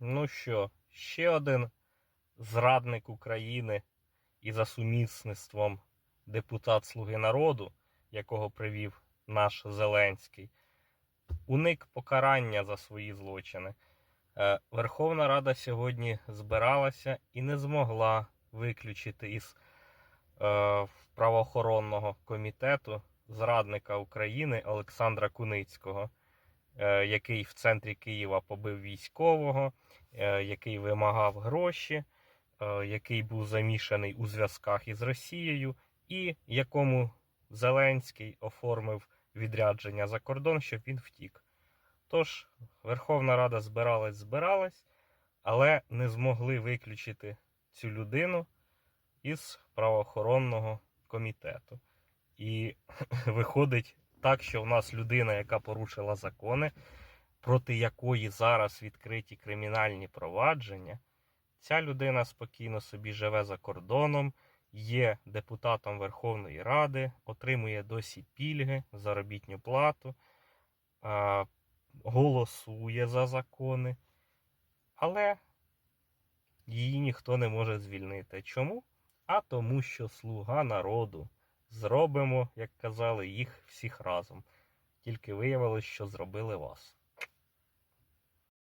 Ну що, ще один зрадник України і за сумісництвом депутат Слуги народу, якого привів наш Зеленський, уник покарання за свої злочини. Е, Верховна Рада сьогодні збиралася і не змогла виключити із е, правоохоронного комітету зрадника України Олександра Куницького, який в центрі Києва побив військового, е, який вимагав гроші, е, який був замішаний у зв'язках із Росією, і якому Зеленський оформив відрядження за кордон, щоб він втік. Тож Верховна Рада збиралась, збиралась, але не змогли виключити цю людину із правоохоронного комітету. І виходить так, що в нас людина, яка порушила закони, проти якої зараз відкриті кримінальні провадження, ця людина спокійно собі живе за кордоном, є депутатом Верховної Ради, отримує досі пільги, заробітню плату, голосує за закони, але її ніхто не може звільнити. Чому? А тому, що слуга народу. Зробимо, як казали, їх всіх разом. Тільки виявилось, що зробили вас.